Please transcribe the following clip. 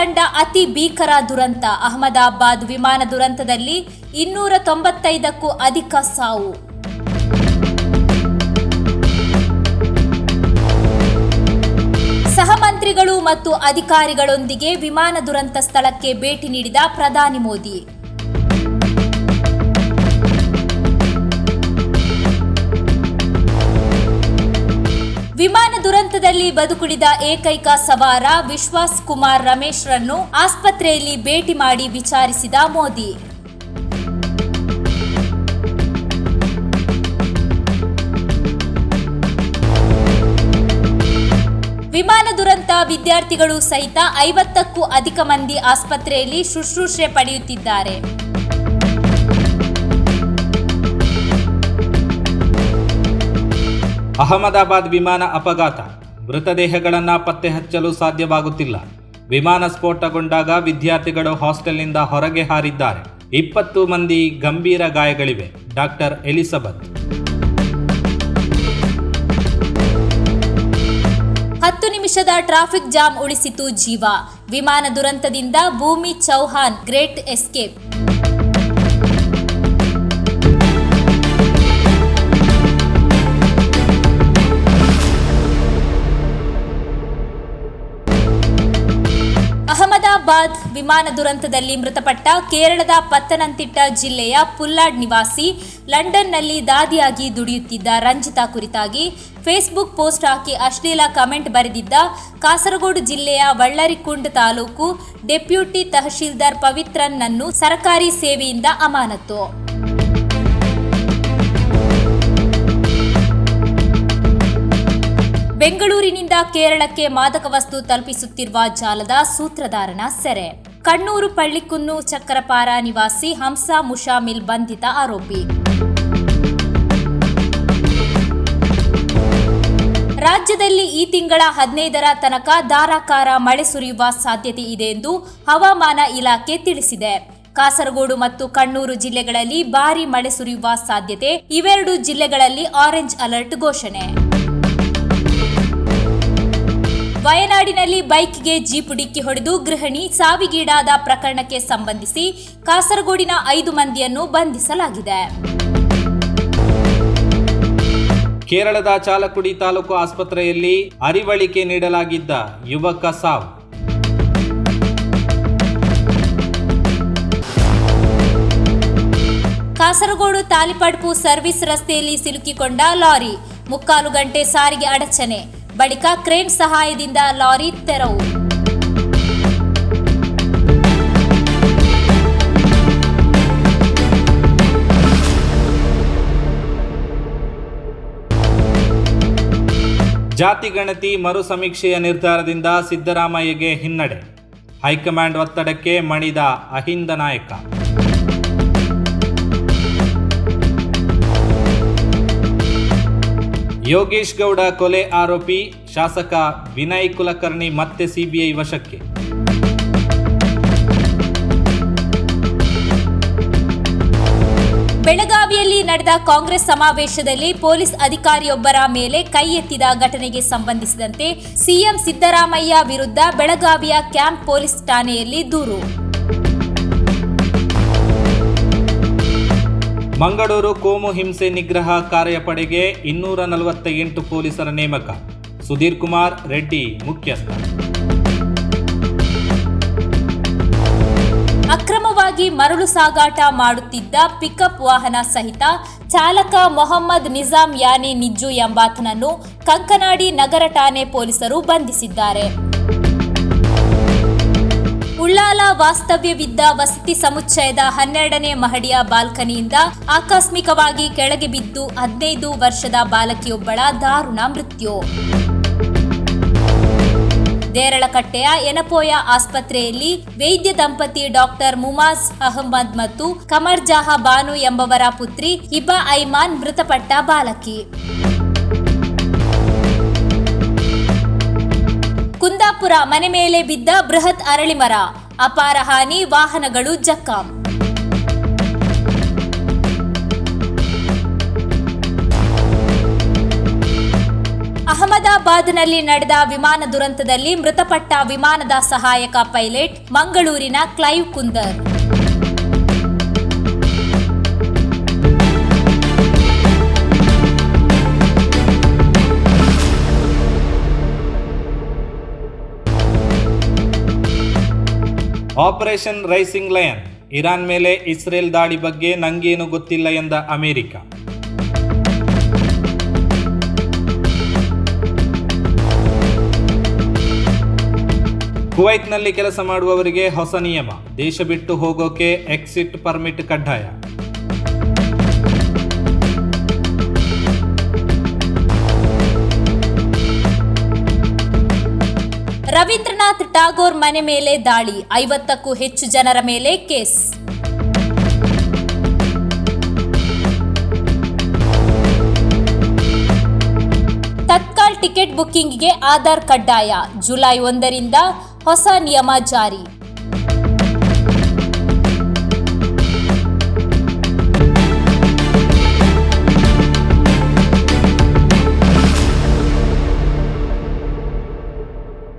ಕಂಡ ಅತಿ ಭೀಕರ ದುರಂತ. ಅಹಮದಾಬಾದ್ ವಿಮಾನ ದುರಂತದಲ್ಲಿ ಇನ್ನೂರ ತೊಂಬತ್ತೈದಕ್ಕೂ ಅಧಿಕ ಸಾವು. ಸಹಮಂತ್ರಿಗಳು ಮತ್ತು ಅಧಿಕಾರಿಗಳೊಂದಿಗೆ ವಿಮಾನ ದುರಂತ ಸ್ಥಳಕ್ಕೆ ಭೇಟಿ ನೀಡಿದ ಪ್ರಧಾನಿ ಮೋದಿ. ದುರಂತದಲ್ಲಿ ಬದುಕುಳಿದ ಏಕೈಕ ಸವಾರ ವಿಶ್ವಾಸ್ ಕುಮಾರ್ ರಮೇಶ್ರನ್ನು ಆಸ್ಪತ್ರೆಯಲ್ಲಿ ಭೇಟಿ ಮಾಡಿ ವಿಚಾರಿಸಿದ ಮೋದಿ. ವಿಮಾನ ದುರಂತ ವಿದ್ಯಾರ್ಥಿಗಳು ಸಹಿತ ಐವತ್ತಕ್ಕೂ ಅಧಿಕ ಮಂದಿ ಆಸ್ಪತ್ರೆಯಲ್ಲಿ ಶುಶ್ರೂಷೆ ಪಡೆಯುತ್ತಿದ್ದಾರೆ. ಅಹಮದಾಬಾದ್ ವಿಮಾನ ಅಪಘಾತ. ಮೃತದೇಹಗಳನ್ನು ಪತ್ತೆ ಹಚ್ಚಲು ಸಾಧ್ಯವಾಗುತ್ತಿಲ್ಲ. ವಿಮಾನ ಸ್ಫೋಟಗೊಂಡಾಗ ವಿದ್ಯಾರ್ಥಿಗಳು ಹಾಸ್ಟೆಲ್ನಿಂದ ಹೊರಗೆ ಹಾರಿದ್ದಾರೆ. ಇಪ್ಪತ್ತು ಮಂದಿ ಗಂಭೀರ ಗಾಯಗಳಿವೆ. Doctor Elizabeth. ಹತ್ತು ನಿಮಿಷದ ಟ್ರಾಫಿಕ್ ಜಾಮ್ ಉಳಿಸಿತು ಜೀವ. ವಿಮಾನ ದುರಂತದಿಂದ ಭೂಮಿ ಚೌಹಾನ್ ಗ್ರೇಟ್ ಎಸ್ಕೇಪ್. ಅಹಮದಾಬಾದ್ ವಿಮಾನ ದುರಂತದಲ್ಲಿ ಮೃತಪಟ್ಟ ಕೇರಳದ ಪತ್ತನಂತಿಟ್ಟ ಜಿಲ್ಲೆಯ ಪುಲ್ಲಾಡ್ ನಿವಾಸಿ ಲಂಡನ್ನಲ್ಲಿ ದಾದಿಯಾಗಿ ದುಡಿಯುತ್ತಿದ್ದ ರಂಜಿತಾ ಕುರಿತಾಗಿ ಫೇಸ್ಬುಕ್ ಪೋಸ್ಟ್ ಹಾಕಿ ಅಶ್ಲೀಲ ಕಮೆಂಟ್ ಬರೆದಿದ್ದ ಕಾಸರಗೋಡು ಜಿಲ್ಲೆಯ ವಳ್ಳರಿಕುಂಡ್ ತಾಲೂಕು ಡೆಪ್ಯೂಟಿ ತಹಶೀಲ್ದಾರ್ ಪವಿತ್ರನ್ನನ್ನು ಸರ್ಕಾರಿ ಸೇವೆಯಿಂದ ಅಮಾನತು ಬೆಂಗಳೂರಿನಿಂದ ಕೇರಳಕ್ಕೆ ಮಾದಕ ವಸ್ತು ತಲುಪಿಸುತ್ತಿರುವ ಜಾಲದ ಸೂತ್ರಧಾರನ ಸೆರೆ. ಕಣ್ಣೂರು ಪಳ್ಳಿಕುನ್ನು ಚಕ್ಕರಪಾರ ನಿವಾಸಿ ಹಂಸಾ ಮುಷಾಮಿಲ್ ಬಂಧಿತ ಆರೋಪಿ. ರಾಜ್ಯದಲ್ಲಿ ಈ ತಿಂಗಳ ಹದಿನೈದರ ತನಕ ಧಾರಾಕಾರ ಮಳೆ ಸುರಿಯುವ ಸಾಧ್ಯತೆ ಇದೆ ಎಂದು ಹವಾಮಾನ ಇಲಾಖೆ ತಿಳಿಸಿದೆ. ಕಾಸರಗೋಡು ಮತ್ತು ಕಣ್ಣೂರು ಜಿಲ್ಲೆಗಳಲ್ಲಿ ಭಾರೀ ಮಳೆ ಸುರಿಯುವ ಸಾಧ್ಯತೆ. ಇವೆರಡು ಜಿಲ್ಲೆಗಳಲ್ಲಿ ಆರೆಂಜ್ ಅಲರ್ಟ್ ಘೋಷಣೆ. ವಯನಾಡಿನಲ್ಲಿ ಬೈಕ್ಗೆ ಜೀಪ್ ಡಿಕ್ಕಿ ಹೊಡೆದು ಗೃಹಿಣಿ ಸಾವಿಗೀಡಾದ ಪ್ರಕರಣಕ್ಕೆ ಸಂಬಂಧಿಸಿ ಕಾಸರಗೋಡಿನ ಐದು ಮಂದಿಯನ್ನು ಬಂಧಿಸಲಾಗಿದೆ. ಕೇರಳದ ಚಾಲಕುಡಿ ತಾಲೂಕು ಆಸ್ಪತ್ರೆಯಲ್ಲಿ ಅರಿವಳಿಕೆ ನೀಡಲಾಗಿದ್ದ ಯುವಕ ಸಾವು. ಕಾಸರಗೋಡು ತಾಲಿಪಡ್ಪು ಸರ್ವಿಸ್ ರಸ್ತೆಯಲ್ಲಿ ಸಿಲುಕಿಕೊಂಡ ಲಾರಿ ಮುಕ್ಕಾಲು ಗಂಟೆ ಸಾರಿಗೆ ಅಡಚಣೆ. ಬಳಿಕ ಕ್ರೇನ್ ಸಹಾಯದಿಂದ ಲಾರಿ ತೆರವು. ಜಾತಿ ಗಣತಿ ಮರು ಸಮೀಕ್ಷೆಯ ನಿರ್ಧಾರದಿಂದ ಸಿದ್ದರಾಮಯ್ಯಗೆ ಹಿನ್ನಡೆ. ಹೈಕಮಾಂಡ್ ಒತ್ತಡಕ್ಕೆ ಮಣಿದ ಅಹಿಂದ ನಾಯಕ. ಯೋಗೇಶ್ ಗೌಡ ಕೊಲೆ ಆರೋಪಿ ಶಾಸಕ ವಿನಯ್ ಕುಲಕರ್ಣಿ ಮತ್ತೆ ಸಿಬಿಐ ವಶಕ್ಕೆ. ಬೆಳಗಾವಿಯಲ್ಲಿ ನಡೆದ ಕಾಂಗ್ರೆಸ್ ಸಮಾವೇಶದಲ್ಲಿ ಪೊಲೀಸ್ ಅಧಿಕಾರಿಯೊಬ್ಬರ ಮೇಲೆ ಕೈ ಎತ್ತಿದ ಘಟನೆಗೆ ಸಂಬಂಧಿಸಿದಂತೆ ಸಿಎಂ ಸಿದ್ದರಾಮಯ್ಯ ವಿರುದ್ಧ ಬೆಳಗಾವಿಯ ಕ್ಯಾಂಪ್ ಪೊಲೀಸ್ ಠಾಣೆಯಲ್ಲಿ ದೂರು. ಮಂಗಳೂರು ಕೋಮು ಹಿಂಸೆ ನಿಗ್ರಹ ಕಾರ್ಯಪಡೆಗೆ ಇನ್ನೂರ ನಲವತ್ತ ಎಂಟು ಪೊಲೀಸರ ನೇಮಕ. ಸುಧೀರ್ ಕುಮಾರ್ ರೆಡ್ಡಿ ಮುಖ್ಯಸ್ಥ. ಅಕ್ರಮವಾಗಿ ಮರಳು ಸಾಗಾಟ ಮಾಡುತ್ತಿದ್ದ ಪಿಕಪ್ ವಾಹನ ಸಹಿತ ಚಾಲಕ ಮೊಹಮ್ಮದ್ ನಿಜಾಂ ಯಾನಿ ನಿಜ್ಜು ಎಂಬಾತನನ್ನು ಕಂಕನಾಡಿ ನಗರ ಠಾಣೆ ಪೊಲೀಸರು ಬಂಧಿಸಿದ್ದಾರೆ. ವಾಸ್ತವ್ಯವಿದ್ದ ವಸತಿ ಸಮುಚ್ಚಯದ ಹನ್ನೆರಡನೇ ಮಹಡಿಯ ಬಾಲ್ಕನಿಯಿಂದ ಆಕಸ್ಮಿಕವಾಗಿ ಕೆಳಗೆ ಬಿದ್ದು ಹದಿನೈದು ವರ್ಷದ ಬಾಲಕಿಯೊಬ್ಬಳ ದಾರುಣ ಮೃತ್ಯು. ದೇರಳಕಟ್ಟೆಯ ಎನಪೋಯ ಆಸ್ಪತ್ರೆಯಲ್ಲಿ ವೈದ್ಯ ದಂಪತಿ ಡಾಕ್ಟರ್ ಮುಮಾಜ್ ಅಹಮದ್ ಮತ್ತು ಕಮರ್ ಜಾಹಾ ಬಾನು ಎಂಬವರ ಪುತ್ರಿ ಇಬಾ ಐಮಾನ್ ಮೃತಪಟ್ಟ ಬಾಲಕಿ. ಕುಂದಾಪುರ ಮನೆ ಮೇಲೆ ಬಿದ್ದ ಬೃಹತ್ ಅರಳಿ ಮರ ಅಪಾರ ಹಾನಿ, ವಾಹನಗಳು ಜಕ್ಕಾಂ ಅಹಮದಾಬಾದ್ ಅಹಮದಾಬಾದ್ನಲ್ಲಿ ನಡೆದ ವಿಮಾನ ದುರಂತದಲ್ಲಿ ಮೃತಪಟ್ಟ ವಿಮಾನದ ಸಹಾಯಕ ಪೈಲಟ್ ಮಂಗಳೂರಿನ Clive Kunder. Operation rising lion Iran ಮೇಲೆ ಇಸ್ರೇಲ್ ದಾಳಿ ಬಗ್ಗೆ ನಂಗೇನು ಗೊತ್ತಿಲ್ಲ ಎಂದ ಅಮೆರಿಕ ಕುವೈತ್ನಲ್ಲಿ ಕೆಲಸ ಮಾಡುವವರಿಗೆ ಹೊಸ ನಿಯಮ ದೇಶ ಬಿಟ್ಟು ಹೋಗೋಕೆ ಎಕ್ಸಿಟ್ ಪರ್ಮಿಟ್ ಕಡ್ಡಾಯ ರವೀಂದ್ರನಾಥ್ ಟಾಗೋರ್ ಮನೆ ಮೇಲೆ ದಾಳಿ. ಐವತ್ತಕ್ಕೂ ಹೆಚ್ಚು ಜನರ ಮೇಲೆ ಕೇಸ್. ತತ್ಕಾಲ್ ಟಿಕೆಟ್ ಬುಕ್ಕಿಂಗ್ಗೆ ಆಧಾರ್ ಕಡ್ಡಾಯ. ಜುಲೈ ಒಂದರಿಂದ ಹೊಸ ನಿಯಮ ಜಾರಿ.